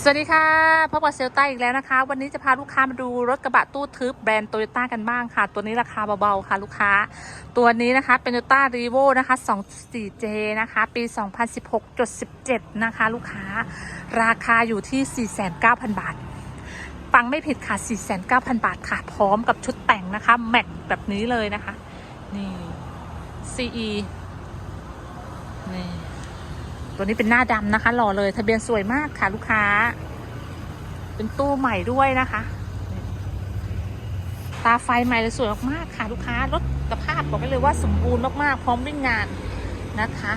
สวัสดีค่ะพบกับเซลต้าอีกแล้วนะคะ วันนี้จะพาลูกค้ามาดูรถกระบะตู้ทึบแบรนด์โตโยต้ากันบ้างค่ะ ตัวนี้ราคาเบาๆค่ะลูกค้า ตัวนี้นะคะเป็นโตโยต้ารีโวนะคะ 2.4J นะคะ ปี 2016.17 นะคะ ลูกค้า ราคาอยู่ที่ 49,000 บาท ฟังไม่ผิดค่ะ 49,000 บาทค่ะ พร้อมกับชุดแต่งนะคะ แม็กแบบนี้เลยนะคะ นี่ CE นี่ ตัวนี้เป็นหน้าดำนะคะ หล่อเลย ทะเบียนสวยมากค่ะลูกค้า เป็นตู้ใหม่ด้วยนะคะ ตาไฟใหม่เลยสวยมากค่ะลูกค้ารถสภาพบอกได้เลยว่าสมบูรณ์มากๆพร้อมวิ่งงานนะคะ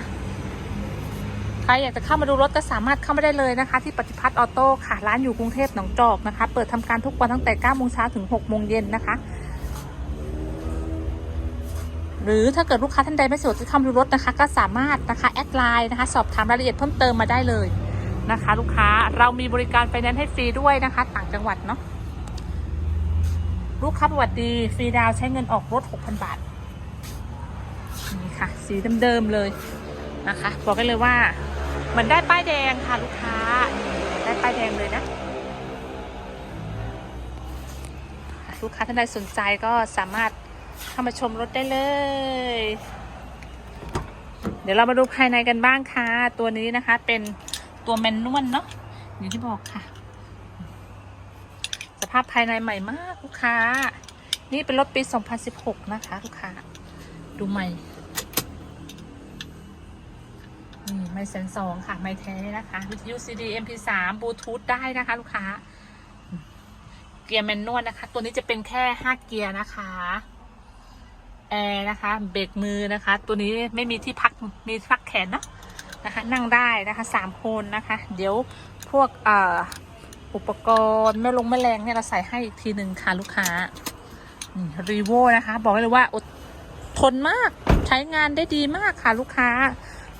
ใครอยากจะเข้ามาดูรถก็สามารถเข้ามาได้เลยนะคะ ที่ปฏิพัฒน์ออโต้ค่ะ ร้านอยู่กรุงเทพหนองจอกนะคะ เปิดทำการทุกวันตั้งแต่9โมงเช้าถึง6โมงเย็นนะคะ หรือถ้าเกิดลูกค้าท่านใดไม่สะดวกจะเข้าดูรถนะคะ ก็สามารถนะคะแอดไลน์นะคะ สอบถามรายละเอียดเพิ่มเติมมาได้เลยนะคะ ลูกค้าเรามีบริการไฟแนนซ์ให้ฟรีด้วยนะคะ ต่างจังหวัดเนาะลูกค้าประวัติดีฟรีดาวใช้เงินออกรถ 6,000 บาทนี่ค่ะ สีเดิมๆเลยนะคะบอกกันเลยว่าเหมือนได้ป้ายแดงค่ะลูกค้าได้ป้ายแดงเลยนะลูกค้าท่านใดสนใจก็สามารถ เข้ามาชมรถได้เลย เดี๋ยวเรามาดูภายในกันบ้างค่ะ ตัวนี้นะคะ เป็นตัวแมนนวลเนาะอย่างที่บอกค่ะ สภาพภายในใหม่มากลูกค้า นี่เป็นรถปี 2016 นะคะลูกค้า ดูใหม่นี่ไม่เซนสองค่ะ ไม่แท้นะคะ วิทยุ CD MP3 บลูทูธได้นะคะ ลูกค้า เกียร์แมนนวลนะคะ ตัวนี้จะเป็นแค่ 5 เกียร์นะคะ แอร์นะคะเบรกมือนะคะ ตัวนี้ไม่มีที่พักมีที่พักแขนนะนะคะนั่งได้นะคะสามคนนะคะ เดี๋ยวพวกออุปกรณ์แม่ลงแม่แรงเนี่ยเราใส่ให้อีกทีหนึ่งค่ะลูกค้ารีโวนะคะ บอกเลยว่าอดทนมากใช้งานได้ดีมากค่ะลูกค้า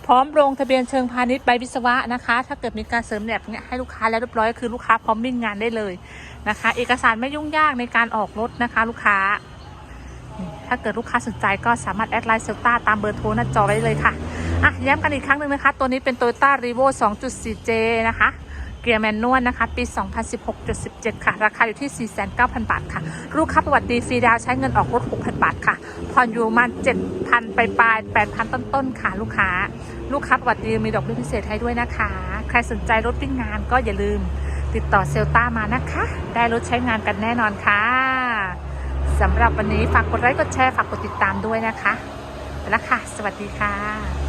พร้อมลงทะเบียนเชิงพาณิชย์ใบวิศวะนะคะ ถ้าเกิดมีการเสริมแบบเนี้ยให้ลูกค้าแล้วเรียบร้อยคือลูกค้าพร้อมวิ่งงานได้เลยนะคะ เอกสารไม่ยุ่งยากในการออกรถนะคะ ลูกค้า ถ้าเกิดลูกค้าสนใจก็สามารถแอดไลน์เซลต้าตามเบอร์โทรหน้าจอไว้เลยค่ะ อะ ย้ำกันอีกครั้งหนึ่งนะคะ ตัวนี้เป็น Toyota r e v o 2.4J นะคะ เกียร์แมนนวลนะคะ ปี 2016.17 ค่ะ ราคาอยู่ที่ 49,000 บาทค่ะ ลูกค้าประวัติดีฟรีดาวใช้เงินออกรถ 6,000 บาทค่ะ ผ่อนอยู่ประมาณ7,000 ไปปลาย8,000 ต้นๆ ค่ะ ลูกค้า ลูกค้าประวัติดีมีดอกเบี้ยพิเศษให้ด้วยนะคะ ใครสนใจรถวิ่งงานก็อย่าลืม ติดต่อเซลต้ามานะคะ ได้รถใช้งานกันแน่นอนค่ะ สำหรับวันนี้ฝากกดไลค์กดแชร์ฝากกดติดตามด้วยนะคะไปแล้วค่ะ สวัสดีค่ะ